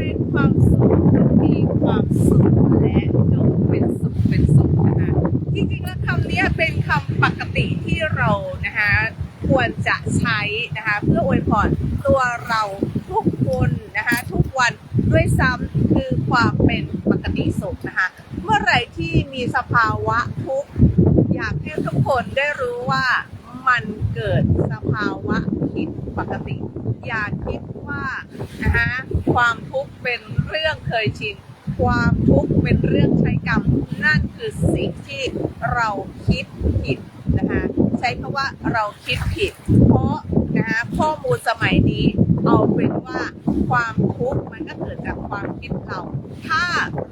เป็นความสุขมีความสุขและจงเป็นสุขเป็นสุขนะคะจริงๆแล้วคำนี้เป็นคำปกติที่เรานะคะควรจะใช้นะคะเพื่ออวยพรตัวเราทุกคนนะคะทุกวันด้วยซ้ำคือความเป็นปกติสุขนะคะเมื่อไรที่มีสภาวะทุกข์อยากให้ทุกคนได้รู้ว่า มันเกิดสภาวะผิดปกติ อย่าคิดว่านะคะความทุกข์เป็นเรื่องเคยชิน ความทุกข์เป็นเรื่องใช้กรรม นั่นคือสิ่งที่เราคิดผิดนะคะใช้คำว่าเราคิดผิด เพราะนะคะข้อมูลสมัยนี้ เอาเป็นว่าความทุกข์มันก็เกิดจากความคิดเรา ถ้า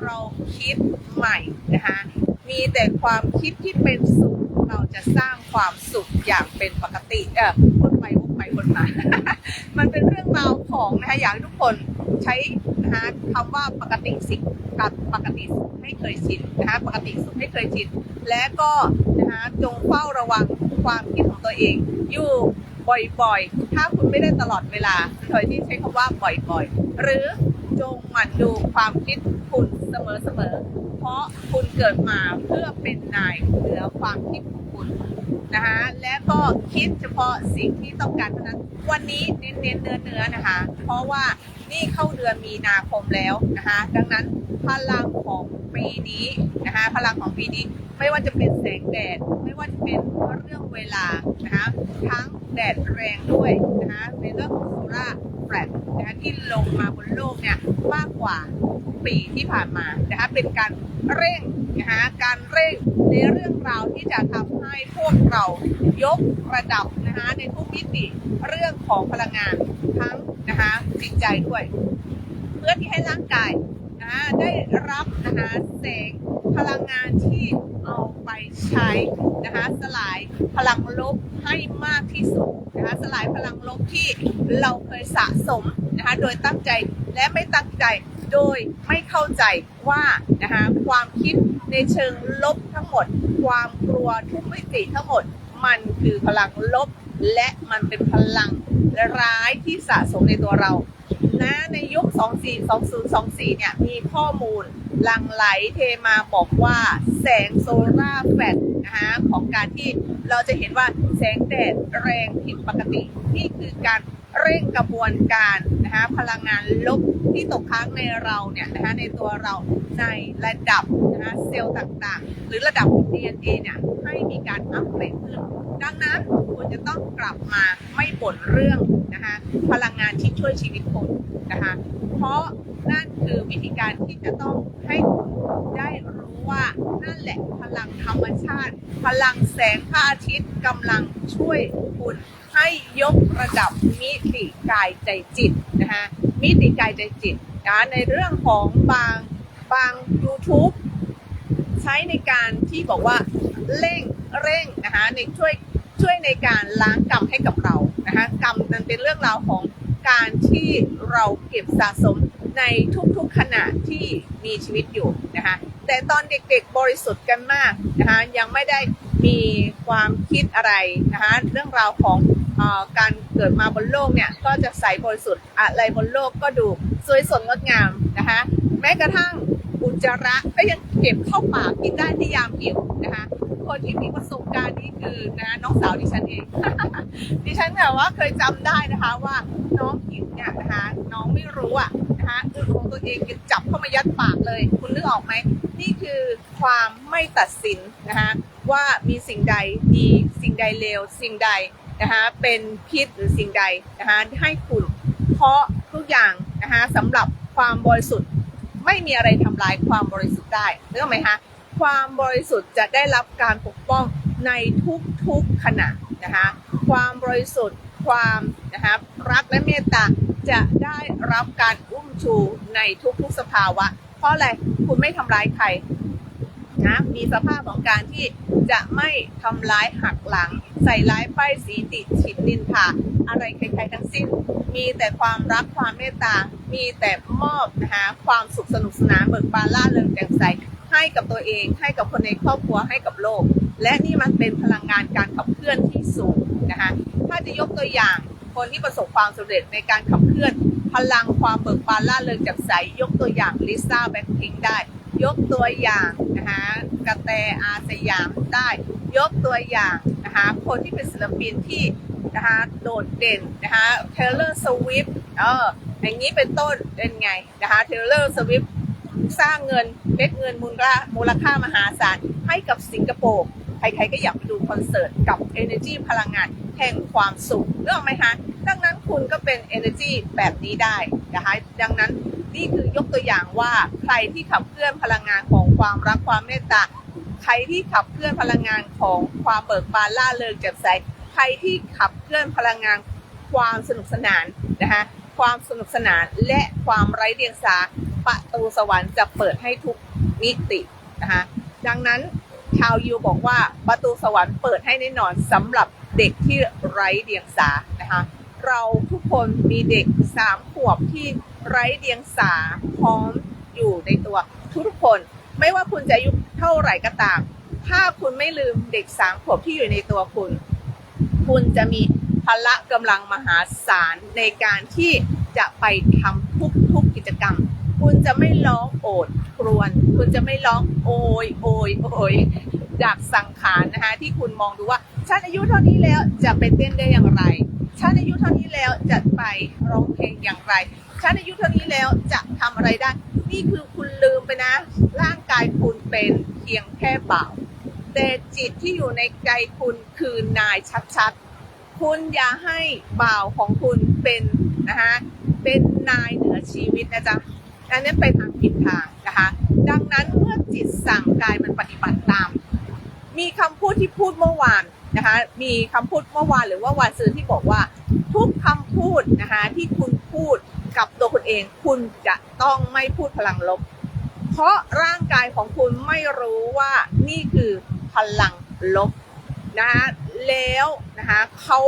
เราคิดใหม่นะคะมีแต่ความคิดที่เป็นสุขเราจะสร้างความสุขอย่างเป็นปกติเออวนไปวนไปวนมา มันเป็นเรื่องราวของนะคะอยากให้ทุกคนใช้นะคะคำว่าปกติสิกกับปกติสุขให้เคยชินนะคะปกติสุขให้เคยชินและก็นะคะจงเฝ้าระวังความคิดของตัวเองอยู่ บ่อยๆ ถ้าคุณไม่ได้ตลอดเวลาโดยที่ใช้คำว่าบ่อยๆ หรือจงหมั่นดูความคิดคุณเสมอๆ เพราะคุณเกิดมาเพื่อเป็นนายเหนือความคิดของคุณนะคะและก็คิดเฉพาะสิ่งที่ต้องการเท่านั้น วันนี้เน้นเนื้อเนื้อๆนะคะ เพราะว่านี่เข้าเดือนมีนาคมแล้วนะคะ ดังนั้น พลังของปีนี้นะคะพลังของปีนี้ไม่ว่าจะเป็นแสงแดด ไม่ว่าจะเป็นเรื่องเวลานะคะทั้งแดดแรงด้วยนะคะในเรื่องของโซล่าแฟลชนะคะที่ลงมาบนโลกเนี่ยมากกว่าทุกปีที่ผ่านมานะคะเป็นการเร่งนะคะการเร่งในเรื่องราวที่จะทำให้พวกเรายกระดับนะคะในทุกมิติเรื่องของพลังงานทั้งนะคะจิตใจด้วย เพื่อที่ให้ร่างกาย ได้รับนะคะแสงพลังงานที่เอาไปใช้นะคะสลายพลังลบให้มากที่สุดนะคะสลายพลังลบที่เราเคยสะสมนะคะโดยตั้งใจและไม่ตั้งใจโดยไม่เข้าใจว่านะคะความคิดในเชิงลบทั้งหมด ความกลัวทุกมิติทั้งหมด มันคือพลังลบ และมันเป็นพลังร้ายที่สะสมในตัวเรา นะในยุค 242024 เนี่ย มีข้อมูลลังไหลเทมาบอกว่าแสงโซลาร์แฟลชนะคะของการที่เราจะเห็นว่าแสงแดดแรงผิดปกติ นี่คือการ เร่งกระบวนการนะคะพลังงานลบที่ตกค้างในเราเนี่ยนะคะในตัวเราในระดับนะคะเซลล์ต่างๆ หรือระดับ DNA เนี่ยให้มีการอัปเกรดขึ้น ดังนั้นคุณจะต้องกลับมาไม่บ่นเรื่องนะคะพลังงานที่ช่วยชีวิตคุณนะคะเพราะนั่นคือวิธีการที่จะต้องให้คุณได้รู้ว่านั่นแหละพลังธรรมชาติ พลังแสงพระอาทิตย์กำลังช่วยคุณ ให้ยกระดับมิติกายใจจิตนะคะมิติกายใจจิตนะในเรื่องของบางบาง YouTube ใช้ในการที่บอกว่าเร่งเร่งนะคะในช่วยช่วยในการล้างกรรมให้กับเรานะคะกรรมนั้นเป็นเรื่องราวของการที่เราเก็บสะสมในทุกๆขณะที่มีชีวิตอยู่นะคะแต่ตอนเด็กๆบริสุทธิ์กันมากนะคะยังไม่ได้มีความคิดอะไรนะคะเรื่องราวของ การเกิดมาบนโลกเนี่ยก็จะใสบริสุทธิ์อะไรบนโลกก็ดูสวยสดงดงามนะคะแม้กระทั่งอุจจาระก็ยังเก็บเข้าปากกินได้ที่ยามหิวนะคะคนที่มีประสบการณ์นี่คือนะน้องสาวดิฉันเอง ดิฉันแบบว่าเคยจำได้นะคะว่าน้องหิวเนี่ยนะคะน้องไม่รู้อะนะคะอึของตัวเองยังจับเข้ามายัดปากเลย คุณนึกออกไหมนี่คือความไม่ตัดสินนะคะว่ามีสิ่งใดดีสิ่งใดเลวสิ่งใด นะคะเป็นพิษหรือสิ่งใดนะคะให้คุณเพราะทุกอย่างนะคะสำหรับความบริสุทธิ์ไม่มีอะไรทำลายความบริสุทธิ์ได้นึกออกไหมคะความบริสุทธิ์จะได้รับการปกป้องในทุกๆขณะนะคะความบริสุทธิ์ความนะคะรักและเมตตาจะได้รับการอุ้มชูในทุกๆสภาวะ เพราะอะไรคุณไม่ทำร้ายใครนะมีสภาพของการที่ จะไม่ทำร้ายหักหลัง ใส่ร้ายป้ายสีติฉินนินทาอะไรใครๆทั้งสิ้น มีแต่ความรักความเมตตา มีแต่มอบนะคะความสุขสนุกสนานเบิกบานล่าเริงแจ่มใสให้กับตัวเอง ให้กับคนในครอบครัวให้กับโลก และนี่มันเป็นพลังงานการขับเคลื่อนที่สูงนะคะถ้าจะยกตัวอย่างคนที่ประสบความสำเร็จในการขับเคลื่อน พลังความเบิกบานล่าเริงแจ่มใสยกตัวอย่างลิซ่าแบ็คพิงได้ ยกตัวอย่างนะคะกระแตอาสยามได้ ยกตัวอย่างนะคะคนที่เป็นศิลปินที่นะคะโดดเด่นนะคะเทเลอร์สวิฟเอออย่างนี้เป็นต้นเป็นไงนะคะเทเลอร์สวิฟสร้างเงินเม็ดเงินมูลค่ามูลค่ามหาศาลให้กับสิงคโปร์ใครๆก็อยากไปดูคอนเสิร์ตกับ Energy พลังงานแห่งความสุขเรื่องไหมคะดังนั้นคุณก็เป็น Energy แบบนี้ได้นะคะดังนั้น นี่คือยกตัวอย่างว่าใครที่ขับเคลื่อนพลังงานของความรักความเมตตาใครที่ขับเคลื่อนพลังงานของความเบิกบานล่าเริงแจ่มใสใครที่ขับเคลื่อนพลังงานความสนุกสนานนะคะความสนุกสนานและความไร้เดียงสาประตูสวรรค์จะเปิดให้ทุกมิตินะคะดังนั้นชาวยูบอกว่าประตูสวรรค์เปิดให้แน่นอนสำหรับเด็กที่ไร้เดียงสานะคะเราทุกคนมีเด็กสามขวบที่ ไร้เดียงสาพร้อมอยู่ในตัวทุกๆคน ไม่ว่าคุณจะอายุเท่าไหร่ก็ตาม ถ้าคุณไม่ลืมเด็กสามขวบที่อยู่ในตัวคุณ คุณจะมีพละกำลังมหาศาลในการที่จะไปทำทุกๆกิจกรรม คุณจะไม่ร้องโอดครวญคุณจะไม่ร้องโอยโอยโอยจากสังขารนะคะที่คุณมองดูว่าฉันอายุเท่านี้แล้วจะไปเต้นได้อย่างไรฉันอายุเท่านี้แล้วจะไปร้องเพลงอย่างไร ฉันอายุเท่านี้แล้วจะทำอะไรได้ นี่คือคุณลืมไปนะ ร่างกายคุณเป็นเพียงแค่บ่าวแต่จิตที่อยู่ในใจคุณคือนายชัดๆ คุณอย่าให้บ่าวของคุณเป็นนะคะเป็นนายเหนือชีวิตนะจ๊ะอันนี้ไปทางผิดทางนะคะ ดังนั้นเมื่อจิตสั่งกายมันปฏิบัติตาม มีคำพูดที่พูดเมื่อวานนะคะ มีคำพูดเมื่อวานหรือว่าวันซืนที่บอกว่า ทุกคำพูดนะคะที่คุณพูด กับตัวคุณเอง คุณจะต้องไม่พูดพลังลบ เพราะร่างกายของคุณไม่รู้ว่านี่คือพลังลบนะคะแล้วนะคะเขา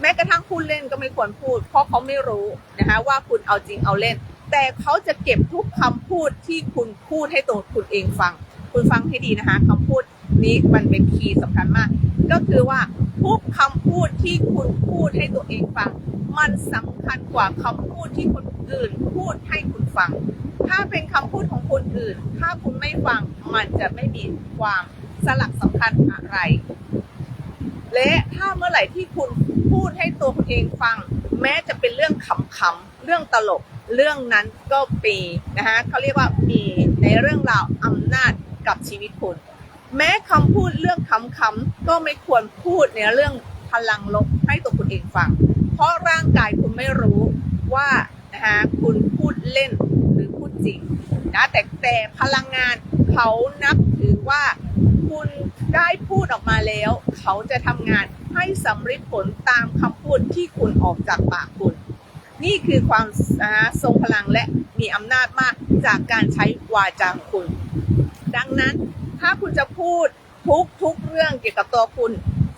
แม้กระทั่งพูดเล่นก็ไม่ควรพูด เพราะเขาไม่รู้นะคะว่าคุณเอาจริงเอาเล่น แต่เขาจะเก็บทุกคำพูดที่คุณพูดให้ตัวคุณเองฟัง คุณฟังให้ดีนะคะคำพูดนี้มันเป็นคีย์สำคัญมาก ก็คือว่า ทุกคำพูดที่คุณพูดให้ตัวเองฟัง มันสำคัญกว่าคำพูดที่คนอื่นพูดให้คุณฟัง ถ้าเป็นคำพูดของคนอื่น ถ้าคุณไม่ฟัง มันจะไม่มีความสลักสำคัญอะไร และถ้าเมื่อไหร่ที่คุณพูดให้ตัวคุณเองฟัง แม้จะเป็นเรื่องขำๆเรื่องตลก เรื่องนั้นก็ปีนะคะเขาเรียกว่ามีในเรื่องราวอำนาจกับชีวิตคุณ แม้คำพูดเรื่องขำๆก็ไม่ควรพูดในเรื่องพลังลบให้ตัวคุณเองฟัง เพราะร่างกายคุณไม่รู้ว่านะคะคุณพูดเล่นหรือพูดจริงนะแต่แต่พลังงานเขานับถือว่าคุณได้พูดออกมาแล้ว เขาจะทำงานให้สำเร็จผลตามคำพูดที่คุณออกจากปากคุณ นี่คือความทรงพลังและมีอำนาจมากจากการใช้วาจาคุณ ดังนั้นถ้าคุณจะพูดทุกทุกๆเรื่องเกี่ยวกับตัวคุณ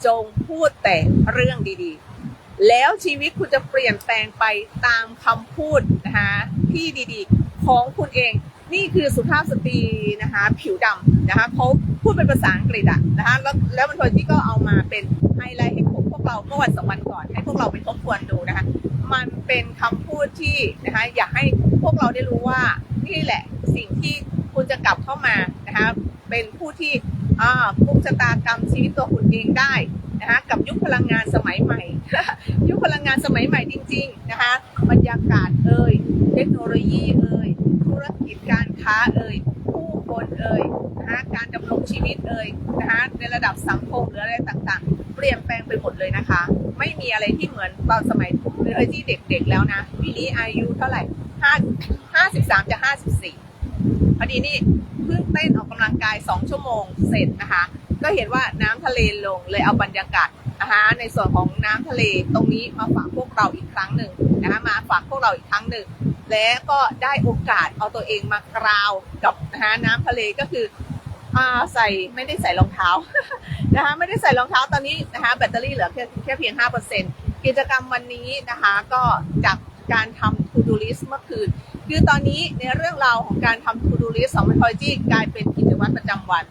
จงพูดแต่เรื่องดีๆ แล้วชีวิตคุณจะเปลี่ยนแปลงไปตามคำพูดนะคะที่ดีๆ ของคุณเอง นี่คือสุภาพสตรีนะคะผิวดำนะคะเขาพูดเป็นภาษาอังกฤษอะนะคะแล้วแล้วมันโทที่ก็เอามาเป็นไฮไลท์ให้พวกพวกเราเมื่อวันสองวันก่อน ให้พวกเราไปทบทวนดูนะคะ มันเป็นคำพูดที่นะคะอยากให้พวกเราได้รู้ว่านี่แหละสิ่งที่คุณจะกลับเข้ามานะคะเป็นผู้ที่อ่ากุมชะตากรรมชีวิตตัวคุณเองได้นะคะกับยุคพลังงานสมัยใหม่ ยุคพลังงานสมัยใหม่จริง ๆนะคะบรรยากาศเอ่ยเทคโนโลยีเอ่ย รกิจการค้าเอ่ยผู้คนเอ่ยนะคะการดำรงชีวิตเอ่ยนะคะในระดับสังคมหรืออะไรต่างๆ เปลี่ยนแปลงไปหมดเลยนะคะ ไม่มีอะไรที่เหมือนตอนสมัยเลยที่เด็กๆแล้วนะปีนี้อายุเท่าไหร่ห้าห้าสิบสามจะห้าสิบสี่พอดีนี่เพิ่งเต้นออกกำลังกายสองชั่วโมงเสร็จนะคะ ก็เห็นว่าน้ำทะเลลงเลยเอาบรรยากาศนะคะในส่วนของน้ำทะเลตรงนี้มาฝากพวกเราอีกครั้งหนึ่งนะคะมาฝากพวกเราอีกครั้งหนึ่ง และก็ได้โอกาสเอาตัวเองมากราวกับนะคะน้ำทะเลก็คืออ่าใส่ไม่ได้ใส่รองเท้านะคะไม่ได้ใส่รองเท้าตอนนี้นะคะแบตเตอรี่เหลือแค่แค่เพียง 5%กิจกรรมวันนี้นะคะก็จากการทำ to do list เมื่อคืน คือตอนนี้ในเรื่องราวของการทำ to do list ของ methodology กลายเป็นกิจวัตรประจำวัน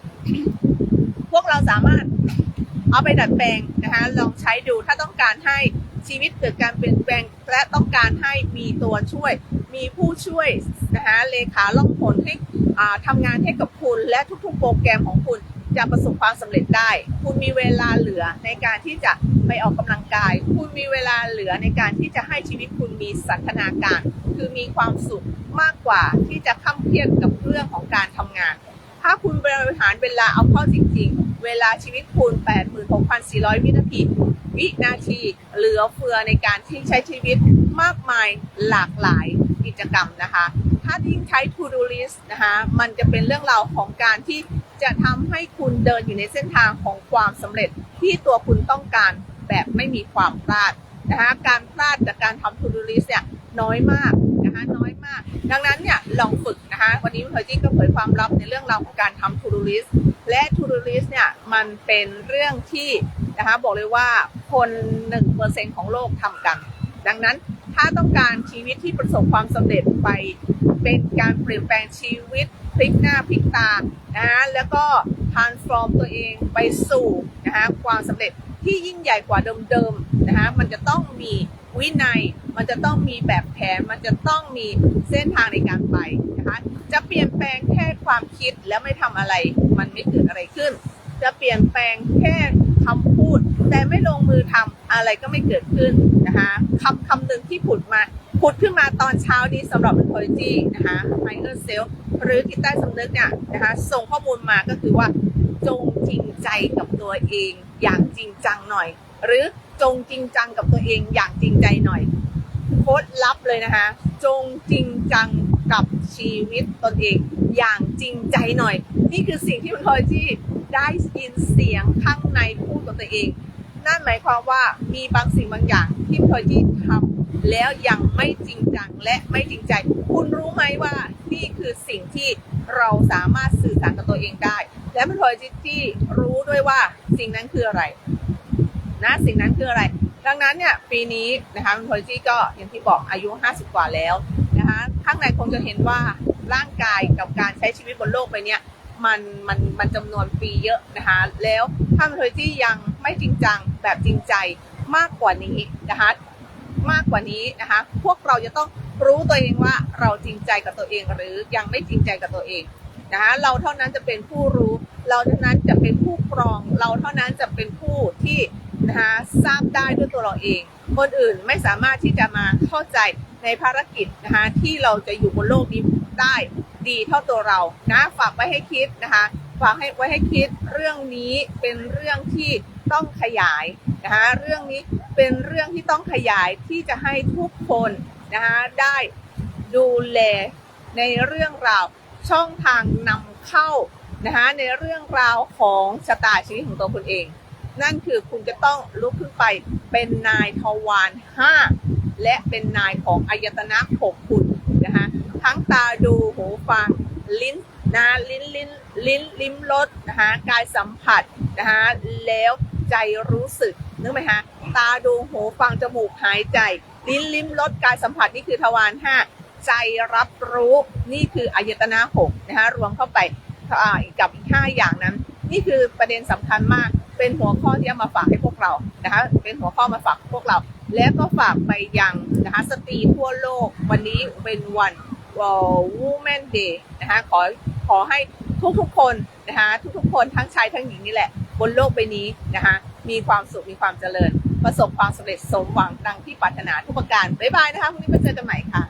พวกเราสามารถเอาไปดัดแปลงนะคะลองใช้ดูถ้าต้องการให้ชีวิตเกิดการเปลี่ยนแปลงและต้องการให้มีตัวช่วย มีผู้ช่วยนะคะเลขาล่องผลให้ทำงานให้กับคุณ และทุกๆ โปรแกรมของคุณจะประสบความสำเร็จได้ คุณมีเวลาเหลือในการที่จะไปออกกำลังกาย คุณมีเวลาเหลือในการที่จะให้ชีวิตคุณมีสันทนาการ คือมีความสุขมากกว่าที่จะข้ามเครียดกับเรื่องของการทำงาน ถ้าคุณบริหารเวลาเอาเข้าจริง ๆ เวลาชีวิตคุณ 86,400 วินาที วินาที เหลือเฟือในการที่ใช้ชีวิตมากมายหลากหลาย กิจกรรมนะคะ ถ้ายิ่งใช้ to do list นะคะ มันจะเป็นเรื่องราวของการที่จะทำให้คุณเดินอยู่ในเส้นทางของความสำเร็จที่ตัวคุณต้องการแบบไม่มีความพลาดนะคะ การพลาดจากการทำ to do list เนี่ยน้อยมากนะคะน้อยมาก ดังนั้นเนี่ยลองฝึกนะคะวันนี้เฮอร์จี้ก็เผยความลับในเรื่องราวของการทำ to do list และ to do list เนี่ยมันเป็นเรื่องที่นะคะบอกเลยว่าคน 1%ของโลกทำกัน ดังนั้น ถ้าต้องการชีวิตที่ประสบความสำเร็จไป เป็นการเปลี่ยนแปลงชีวิตพลิกหน้าพลิกตานะฮะแล้วก็ transform ตัวเองไปสู่นะฮะความสำเร็จที่ยิ่งใหญ่กว่าเดิมๆนะฮะมันจะต้องมีวินัย มันจะต้องมีแบบแผน มันจะต้องมีเส้นทางในการไปนะคะจะเปลี่ยนแปลงแค่ความคิดแล้วไม่ทำอะไร มันไม่เกิดอะไรขึ้น จะเปลี่ยนแปลงแค่ แต่ไม่ลงมือทำอะไรก็ไม่เกิดขึ้นนะคะคำคำหนึ่งที่ผุดมาผุดขึ้นมาตอนเช้านี้สำหรับ Psychology นะคะ Higher Self หรือจิตใต้สำนึกเนี่ยนะคะส่งข้อมูลมาก็คือว่า จงจริงใจกับตัวเองอย่างจริงจังหน่อย หรือจงจริงจังกับตัวเองอย่างจริงใจหน่อยโค้ดลับเลยนะคะ จงจริงจังกับชีวิตตนเองอย่างจริงใจหน่อย นี่คือสิ่งที่คุณพลอยที่ได้ยินเสียงข้างในพูดกับตัวเอง นั่นหมายความว่ามีบางสิ่งบางอย่างที่พลอยที่ทำแล้วยังไม่จริงจังและไม่จริงใจ คุณรู้ไหมว่านี่คือสิ่งที่เราสามารถสื่อสารกับตัวเองได้ และพลอยที่รู้ด้วยว่าสิ่งนั้นคืออะไร นะสิ่งนั้นคืออะไร ดังนั้นเนี่ยปีนี้นะคะคุณพลอยจี้ก็อย่างที่บอกอายุ 50 กว่าแล้วนะคะข้างในคงจะเห็นว่าร่างกายกับการใช้ชีวิตบนโลกใบเนี้ยมันมันมันจำนวนปีเยอะนะคะแล้วถ้าคุณพลอยจี้ยัง ไม่จริงจังแบบจริงใจมากกว่านี้นะคะมากกว่านี้นะคะ พวกเราจะต้องรู้ตัวเองว่าเราจริงใจกับตัวเองหรือยังไม่จริงใจกับตัวเองนะคะเราเท่านั้นจะเป็นผู้รู้ เราเท่านั้นจะเป็นผู้ครอง เราเท่านั้นจะเป็นผู้ที่นะคะทราบได้ด้วยตัวเราเอง คนอื่นไม่สามารถที่จะมาเข้าใจในภารกิจนะคะที่เราจะอยู่บนโลกนี้ได้ดีเท่าตัวเรานะฝากไว้ให้คิดนะคะฝากให้ไว้ให้คิดเรื่องนี้เป็นเรื่องที่ ต้องขยายนะคะเรื่องนี้เป็นเรื่องที่ต้องขยายที่จะให้ทุกคนนะคะได้ดูแลในเรื่องราวช่องทางนำเข้านะคะในเรื่องราวของชะตาชีวิตของตัวคุณเอง นั่นคือคุณจะต้องลุกขึ้นไปเป็นนายทวารห้าและเป็นนายของอายตนะหกคุณนะคะทั้งตาดูหูฟังลิ้นนะลิ้นลิ้นลิ้นลิ้มรสนะคะกายสัมผัสนะคะแล้ว ใจรู้สึกนึกไหมคะตาดูหูฟังจมูกหายใจ ลิ้นลิ้มรสกายสัมผัสนี่คือทวารห้าใจรับรู้นี่คืออายตนะหกนะคะรวมเข้าไปกับอีกห้าอย่างนั้น นี่คือประเด็นสำคัญมาก เป็นหัวข้อที่เอามาฝากให้พวกเรานะคะเป็นหัวข้อมาฝากพวกเรา และก็ฝากไปยังนะคะสตรีทั่วโลกวันนี้เป็นวัน Women Day นะคะขอขอให้ทุกๆคนนะคะทุกๆคนทั้งชายทั้งหญิงนี่แหละ บนโลกใบนี้นะคะมีความสุขมีความเจริญ ประสบความสำเร็จสมหวังดังที่ปรารถนาทุกประการบ๊ายบายนะคะพรุ่งนี้มาเจอกันใหม่ค่ะ